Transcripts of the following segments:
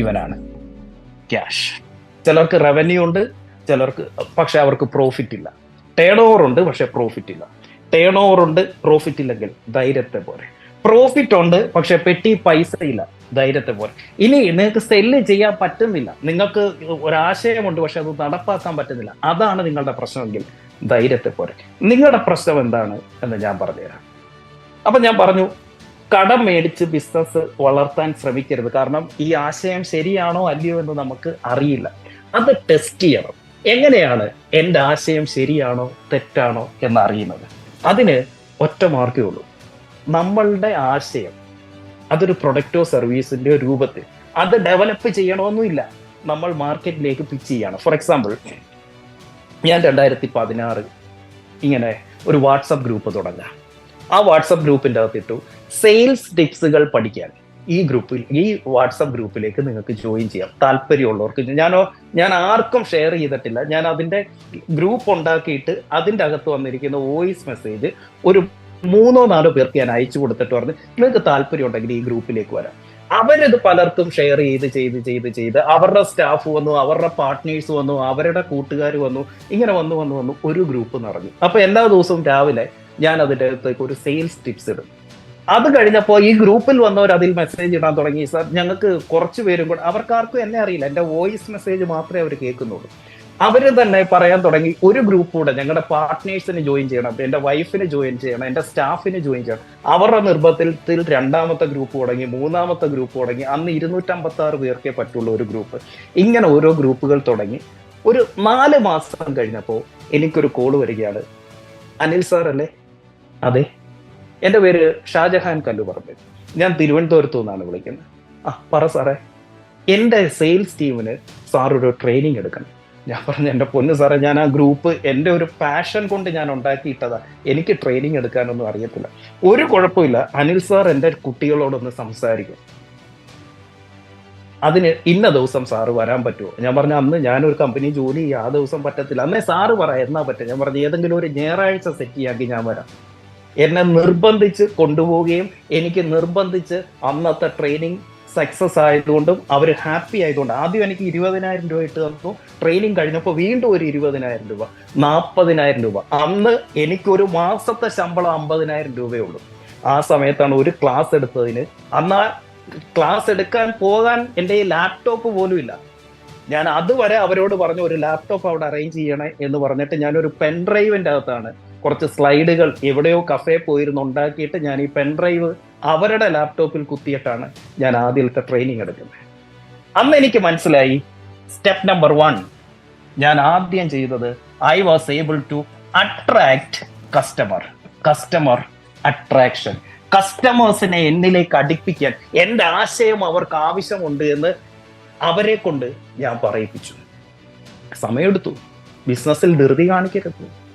ഇവനാണ് ക്യാഷ് ചിലർക്ക് റവന്യൂ ഉണ്ട് ചിലർക്ക് പക്ഷെ അവർക്ക് പ്രോഫിറ്റ് ഇല്ല. ടേൺ ഓവർ ഉണ്ട് പക്ഷെ പ്രോഫിറ്റ് ഇല്ല. ടേൺ ഓവർ ഉണ്ട് പ്രോഫിറ്റ് ഇല്ലെങ്കിൽ ധൈര്യത്തെ പോലെ. പ്രോഫിറ്റ് ഉണ്ട് പക്ഷെ പെട്ടി പൈസ ഇല്ല ധൈര്യത്തെ പോലെ. ഇനി നിങ്ങൾക്ക് സെല്ല് ചെയ്യാൻ പറ്റുന്നില്ല. നിങ്ങൾക്ക് ഒരാശയമുണ്ട് പക്ഷെ അത് നടപ്പാക്കാൻ പറ്റുന്നില്ല. അതാണ് നിങ്ങളുടെ പ്രശ്നമെങ്കിൽ ധൈര്യത്തെ പോലെ. നിങ്ങളുടെ പ്രശ്നം എന്താണ് എന്ന് ഞാൻ പറഞ്ഞുതരാം. അപ്പൊ ഞാൻ പറഞ്ഞു കടം മേടിച്ച് ബിസിനസ് വളർത്താൻ ശ്രമിക്കരുത്. കാരണം ഈ ആശയം ശരിയാണോ അല്ലയോ എന്ന് നമുക്ക് അറിയില്ല. അത് ടെസ്റ്റ് ചെയ്യണം. എങ്ങനെയാണ് എന്റെ ആശയം ശരിയാണോ തെറ്റാണോ എന്ന് അറിയുന്നത് അതിന് ഒറ്റ മാർക്കേ ഉള്ളൂ. നമ്മളുടെ ആശയം അതൊരു പ്രൊഡക്റ്റോ സർവീസിന്റെ രൂപത്തിൽ അത് ഡെവലപ്പ് ചെയ്യണമെന്നില്ല നമ്മൾ മാർക്കറ്റിലേക്ക് പിച്ച് ചെയ്യാണ്. ഫോർ എക്സാമ്പിൾ ഞാൻ രണ്ടായിരത്തി പതിനാറ് ഇങ്ങനെ ഒരു വാട്സപ്പ് ഗ്രൂപ്പ് തുടങ്ങാം. ആ വാട്സപ്പ് ഗ്രൂപ്പിന്റെ അകത്തിട്ടു സെയിൽസ് ടിപ്സുകൾ പഠിക്കാൻ. ഈ ഗ്രൂപ്പിൽ ഈ വാട്സപ്പ് ഗ്രൂപ്പിലേക്ക് നിങ്ങൾക്ക് ജോയിൻ ചെയ്യാം. താല്പര്യമുള്ളവർക്ക് ഞാനോ ഞാൻ ആർക്കും ഷെയർ ചെയ്തിട്ടില്ല. ഞാൻ അതിന്റെ ഗ്രൂപ്പ് ഉണ്ടാക്കിയിട്ട് അതിന്റെ അകത്ത് വന്നിരിക്കുന്ന വോയിസ് മെസ്സേജ് ഒരു മൂന്നോ നാലോ പേർക്ക് ഞാൻ അയച്ചു കൊടുത്തിട്ട് പറഞ്ഞു നിങ്ങൾക്ക് താല്പര്യം ഉണ്ടെങ്കിൽ ഈ ഗ്രൂപ്പിലേക്ക് വരാം. അവരത് പലർക്കും ഷെയർ ചെയ്ത് ചെയ്ത് ചെയ്ത് ചെയ്ത് അവരുടെ സ്റ്റാഫ് വന്നു അവരുടെ പാർട്ട്നേഴ്സ് വന്നു അവരുടെ കൂട്ടുകാർ വന്നു ഇങ്ങനെ വന്നു വന്നു വന്നു ഒരു ഗ്രൂപ്പ് നിറഞ്ഞു. അപ്പൊ എല്ലാ ദിവസവും രാവിലെ ഞാൻ അതിന്റെ അകത്തേക്ക് ഒരു സെയിൽസ് ടിപ്സ് ഇടും. അത് കഴിഞ്ഞപ്പോൾ ഈ ഗ്രൂപ്പിൽ വന്നവർ അതിൽ മെസ്സേജ് ഇടാൻ തുടങ്ങി. സർ ഞങ്ങൾക്ക് കുറച്ച് പേരും കൂടെ അവർക്കാർക്കും എന്നെ അറിയില്ല. എന്റെ വോയിസ് മെസ്സേജ് മാത്രമേ അവർ കേൾക്കുന്നുള്ളൂ. അവർ തന്നെ പറയാൻ തുടങ്ങി ഒരു ഗ്രൂപ്പ് കൂടെ ഞങ്ങളുടെ പാർട്ട്നേഴ്സിന് ജോയിൻ ചെയ്യണം എന്റെ വൈഫിന് ജോയിൻ ചെയ്യണം എന്റെ സ്റ്റാഫിന് ജോയിൻ ചെയ്യണം. അവരുടെ നിർബന്ധത്തിൽ രണ്ടാമത്തെ ഗ്രൂപ്പ് തുടങ്ങി മൂന്നാമത്തെ ഗ്രൂപ്പ് തുടങ്ങി. അന്ന് ഇരുന്നൂറ്റമ്പത്തി ആറ് പേർക്കേ പറ്റുള്ളൂ ഒരു ഗ്രൂപ്പ് ഇങ്ങനെ ഓരോ ഗ്രൂപ്പുകൾ തുടങ്ങി. ഒരു നാല് മാസം കഴിഞ്ഞപ്പോൾ എനിക്കൊരു കോൾ വരികയാണ്. അനിൽ സാർ അല്ലേ? അതെ. എന്റെ പേര് ഷാജഹാൻ കല്ലുപറമ്പ് ഞാൻ തിരുവനന്തപുരത്തു നിന്നാണ് വിളിക്കുന്നത്. ആ പറ സാറേ. എന്റെ സെയിൽസ് ടീമിന് സാർ ഒരു ട്രെയിനിങ് എടുക്കണം. ഞാൻ പറഞ്ഞു എന്റെ പൊന്ന് സാറേ ഞാൻ ആ ഗ്രൂപ്പ് എന്റെ ഒരു പാഷൻ കൊണ്ട് ഞാൻ ഉണ്ടാക്കിയിട്ടതാ. എനിക്ക് ട്രെയിനിങ് എടുക്കാനൊന്നും അറിയത്തില്ല. ഒരു കുഴപ്പമില്ല. അനിൽ സാർ എന്റെ കുട്ടികളോടൊന്ന് സംസാരിക്കും. അതിന് ഇന്ന ദിവസം സാറ് വരാൻ പറ്റുമോ? ഞാൻ പറഞ്ഞു അന്ന് ഞാനൊരു കമ്പനി ജോലി ചെയ്യും ആ ദിവസം പറ്റത്തില്ല. അന്നേ സാറ് പറ എന്നാ പറ്റും ഞാൻ പറഞ്ഞു ഏതെങ്കിലും ഒരു ഞായറാഴ്ച സെറ്റ് ചെയ്യാക്കി ഞാൻ വരാം. എന്നെ നിർബന്ധിച്ച് കൊണ്ടുപോവുകയും എനിക്ക് നിർബന്ധിച്ച് അന്നത്തെ ട്രെയിനിങ് സക്സസ് ആയതുകൊണ്ടും അവർ ഹാപ്പി ആയതുകൊണ്ട് ആദ്യം എനിക്ക് ഇരുപതിനായിരം രൂപ ഇട്ട് തന്നു. ട്രെയിനിങ് കഴിഞ്ഞപ്പോൾ വീണ്ടും ഒരു ഇരുപതിനായിരം രൂപ നാൽപ്പതിനായിരം രൂപ. അന്ന് എനിക്കൊരു മാസത്തെ ശമ്പളം അമ്പതിനായിരം രൂപയേ ഉള്ളൂ. ആ സമയത്താണ് ഒരു ക്ലാസ് എടുത്തതിന്. അന്ന് ക്ലാസ് എടുക്കാൻ പോകാൻ എന്റെ ലാപ്ടോപ്പ് പോലും ഇല്ല. ഞാൻ അതുവരെ അവരോട് പറഞ്ഞു ഒരു ലാപ്ടോപ്പ് അവിടെ അറേഞ്ച് ചെയ്യണേ എന്ന് പറഞ്ഞിട്ട് ഞാനൊരു പെൻ ഡ്രൈവിന്റെ അകത്താണ് കുറച്ച് സ്ലൈഡുകൾ എവിടെയോ കഫേ പോയിരുന്ന് ഉണ്ടാക്കിയിട്ട് ഞാൻ ഈ പെൻ ഡ്രൈവ് അവരുടെ ലാപ്ടോപ്പിൽ കുത്തിയിട്ടാണ് ഞാൻ ആദ്യത്തെ ട്രെയിനിങ് എടുക്കുന്നത്. അന്ന് എനിക്ക് മനസ്സിലായി സ്റ്റെപ്പ് നമ്പർ വൺ ഞാൻ ആദ്യം ചെയ്തത് I was able to attract customer customer attraction കസ്റ്റമേഴ്സിനെ എന്നിലേക്ക് അടുപ്പിക്കാൻ എന്റെ ആശയം അവർക്ക് ആവശ്യമുണ്ട് എന്ന് അവരെ കൊണ്ട് ഞാൻ പറയിപ്പിച്ചു. സമയമെടുത്തു. ബിസിനസ്സിൽ ധൃതി കാണിക്കരുത്.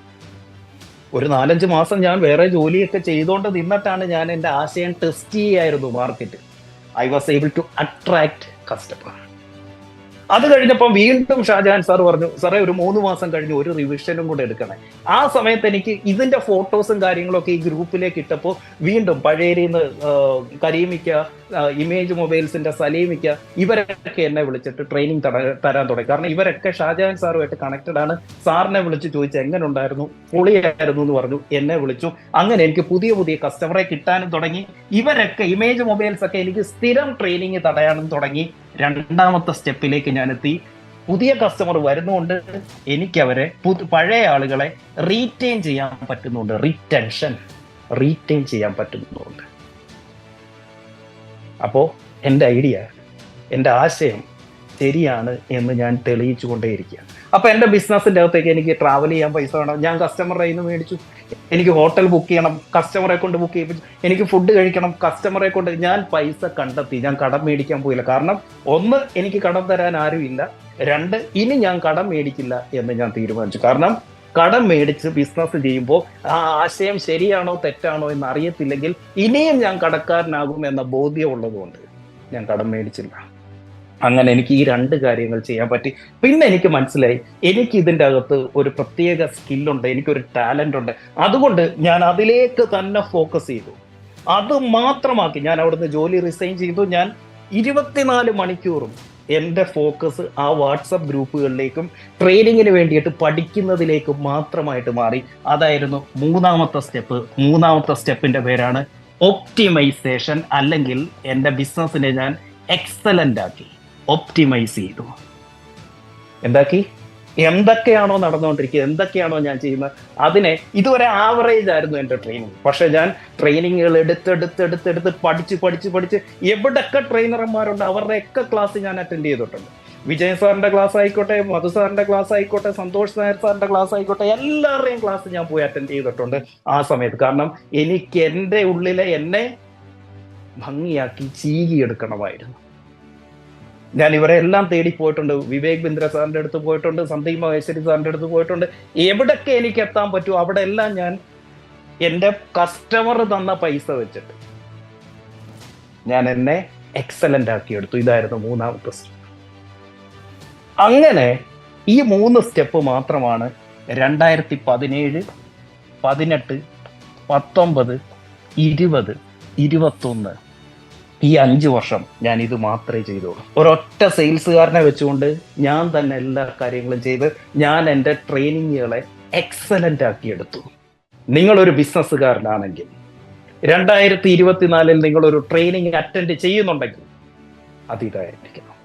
ഒരു നാലഞ്ച് മാസം ഞാൻ വേറെ ജോലിയൊക്കെ ചെയ്തുകൊണ്ട് നിന്നിട്ടാണ് ഞാൻ എന്റെ ആശയം ടെസ്റ്റ് ചെയ്യായിരുന്നു market I was able to attract customer അത് കഴിഞ്ഞപ്പോൾ വീണ്ടും ഷാജഹാൻ സാർ പറഞ്ഞു സാറേ ഒരു മൂന്ന് മാസം കഴിഞ്ഞ് ഒരു റിവിഷനും കൂടെ എടുക്കണേ. ആ സമയത്ത് എനിക്ക് ഇതിന്റെ ഫോട്ടോസും കാര്യങ്ങളൊക്കെ ഈ ഗ്രൂപ്പിലേക്ക് ഇട്ടപ്പോൾ വീണ്ടും പഴയരിന്ന് കരീമിക്ക ഇമേജ് മൊബൈൽസിന്റെ സലീമിക്ക ഇവരൊക്കെ എന്നെ വിളിച്ചിട്ട് ട്രെയിനിങ് തരാൻ തുടങ്ങി. കാരണം ഇവരൊക്കെ ഷാജഹാൻ സാറുമായിട്ട് കണക്റ്റഡ് ആണ്. സാറിനെ വിളിച്ച് ചോദിച്ചു എങ്ങനെ ഉണ്ടായിരുന്നു പൊളിയായിരുന്നു എന്ന് പറഞ്ഞു എന്നെ വിളിച്ചു. അങ്ങനെ എനിക്ക് പുതിയ പുതിയ കസ്റ്റമറെ കിട്ടാനും തുടങ്ങി. ഇവരൊക്കെ ഇമേജ് മൊബൈൽസ് ഒക്കെ എനിക്ക് സ്ഥിരം ട്രെയിനിങ് തടയാനും തുടങ്ങി. രണ്ടാമത്തെ സ്റ്റെപ്പിലേക്ക് ഞാൻ എത്തി പുതിയ കസ്റ്റമർ വരുന്നതുകൊണ്ട് എനിക്ക് അവരെ പഴയ ആളുകളെ റീറ്റെയിൻ ചെയ്യാൻ പറ്റുന്നുണ്ട്. റീറ്റൻഷൻ റീറ്റെയിൻ ചെയ്യാൻ പറ്റുന്നുണ്ട്. അപ്പോ എന്റെ ഐഡിയ എന്റെ ആശയം ശരിയാണ് എന്ന് ഞാൻ തെളിയിച്ചു കൊണ്ടേയിരിക്കുക. അപ്പൊ എന്റെ ബിസിനസിന്റെ അകത്തേക്ക് എനിക്ക് ട്രാവൽ ചെയ്യാൻ പൈസ വേണം. ഞാൻ കസ്റ്റമറുടെ കയ്യിൽ നിന്ന് മേടിച്ചു. എനിക്ക് ഹോട്ടൽ ബുക്ക് ചെയ്യണം. കസ്റ്റമറെ കൊണ്ട് ബുക്ക് ചെയ്യിപ്പിച്ചു എനിക്ക് ഫുഡ് കഴിക്കണം. കസ്റ്റമറെ കൊണ്ട് ഞാൻ പൈസ കണ്ടെത്തി. ഞാൻ കടം മേടിക്കാൻ പോയില്ല. കാരണം ഒന്ന് എനിക്ക് കടം തരാൻ ആരുമില്ല. രണ്ട് ഇനി ഞാൻ കടം മേടിക്കില്ല എന്ന് ഞാൻ തീരുമാനിച്ചു. കാരണം കടം മേടിച്ച് ബിസിനസ് ചെയ്യുമ്പോൾ ആ ആശയം ശരിയാണോ തെറ്റാണോ എന്ന് അറിയത്തില്ലെങ്കിൽ ഇനിയും ഞാൻ കടക്കാരനാകും എന്ന ബോധ്യം ഉള്ളതുകൊണ്ട് ഞാൻ കടം മേടിച്ചില്ല. അങ്ങനെ എനിക്ക് ഈ രണ്ട് കാര്യങ്ങൾ ചെയ്യാൻ പറ്റി. പിന്നെ എനിക്ക് മനസ്സിലായി എനിക്ക് ഇതിന്റെ അകത്ത് ഒരു പ്രത്യേക സ്കില്ലുണ്ട് എനിക്കൊരു ടാലന്റ് ഉണ്ട്. അതുകൊണ്ട് ഞാൻ അതിലേക്ക് തന്നെ ഫോക്കസ് ചെയ്തു. അത് മാത്രമാക്കി ഞാൻ അവിടുന്ന് ജോലി റിസൈൻ ചെയ്തു. ഞാൻ ഇരുപത്തിനാല് മണിക്കൂറും എന്റെ ഫോക്കസ് ആ വാട്സപ്പ് ഗ്രൂപ്പുകളിലേക്കും ട്രെയിനിങ്ങിന് വേണ്ടിയിട്ട് പഠിക്കുന്നതിലേക്കും മാത്രമായിട്ട് മാറി. അതായിരുന്നു മൂന്നാമത്തെ സ്റ്റെപ്പ് മൂന്നാമത്തെ സ്റ്റെപ്പിന്റെ പേരാണ് ഒപ്റ്റിമൈസേഷൻ അല്ലെങ്കിൽ എന്റെ ബിസിനസ്സിനെ ഞാൻ എക്സലന്റ് ആക്കി. ഒപ്റ്റിമൈസ് ചെയ്തു. എന്താക്കി? എന്തൊക്കെയാണോ നടന്നുകൊണ്ടിരിക്കുന്നത്? എന്തൊക്കെയാണോ ഞാൻ ചെയ്യുന്നത്? അതിനെ ഇതുവരെ ആവറേജ് ആയിരുന്നു എന്റെ ട്രെയിനിങ് പക്ഷെ ഞാൻ ട്രെയിനിങ്ങുകൾ എടുത്തെടുത്തെടുത്തെടുത്ത് എടുത്തെടുത്ത് പഠിച്ച് പഠിച്ച് പഠിച്ച് എവിടെയൊക്കെ ട്രെയിനർമാരുണ്ട് അവരുടെയൊക്കെ ക്ലാസ് ഞാൻ അറ്റൻഡ് ചെയ്തിട്ടുണ്ട്. വിജയ് സാറിന്റെ ക്ലാസ് ആയിക്കോട്ടെ മധു സാറിന്റെ ക്ലാസ് ആയിക്കോട്ടെ സന്തോഷ് നായർ സാറിന്റെ ക്ലാസ് ആയിക്കോട്ടെ എല്ലാവരുടെയും ക്ലാസ് ഞാൻ പോയി അറ്റൻഡ് ചെയ്തിട്ടുണ്ട് ആ സമയത്ത്. കാരണം എനിക്ക് എന്റെ ഉള്ളിലെ എന്നെ ഭംഗിയാക്കി ചീകിയെടുക്കണമായിരുന്നു ഞാൻ ഇവരെ എല്ലാം തേടി പോയിട്ടുണ്ട്. വിവേക് ബിന്ദ്ര സാറിന്റെ അടുത്ത് പോയിട്ടുണ്ട് സന്ദീപ് മഹേശ്വരി സാറിന്റെ അടുത്ത് പോയിട്ടുണ്ട്. എവിടൊക്കെ എനിക്ക് എത്താൻ പറ്റുമോ അവിടെ എല്ലാം ഞാൻ എന്റെ കസ്റ്റമർ തന്ന പൈസ വെച്ചിട്ട് ഞാൻ എന്നെ എക്സലന്റ് ആക്കി എടുത്തു. ഇതായിരുന്നു മൂന്നാമത്തെ സ്റ്റെപ്പ് അങ്ങനെ ഈ മൂന്ന് സ്റ്റെപ്പ് മാത്രമാണ് രണ്ടായിരത്തി പതിനേഴ് പതിനെട്ട് പത്തൊമ്പത് ഇരുപത് ഇരുപത്തൊന്ന് ഈ അഞ്ച് വർഷം ഞാൻ ഇത് മാത്രമേ ചെയ്തുള്ളൂ. ഒരൊറ്റ സെയിൽസുകാരനെ വെച്ചുകൊണ്ട് ഞാൻ തന്നെ എല്ലാ കാര്യങ്ങളും ചെയ്ത് ഞാൻ എന്റെ ട്രെയിനിങ്ങുകളെ എക്സലന്റ് ആക്കിയെടുത്തു. നിങ്ങളൊരു ബിസിനസ്സുകാരനാണെങ്കിൽ രണ്ടായിരത്തി ഇരുപത്തിനാലിൽ നിങ്ങളൊരു ട്രെയിനിങ് അറ്റൻഡ് ചെയ്യുന്നുണ്ടെങ്കിൽ അത് ഇതായിരിക്കണം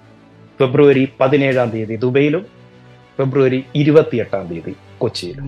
ഫെബ്രുവരി പതിനേഴാം തീയതി ദുബൈയിലും ഫെബ്രുവരി ഇരുപത്തിയെട്ടാം തീയതി കൊച്ചിയിലും.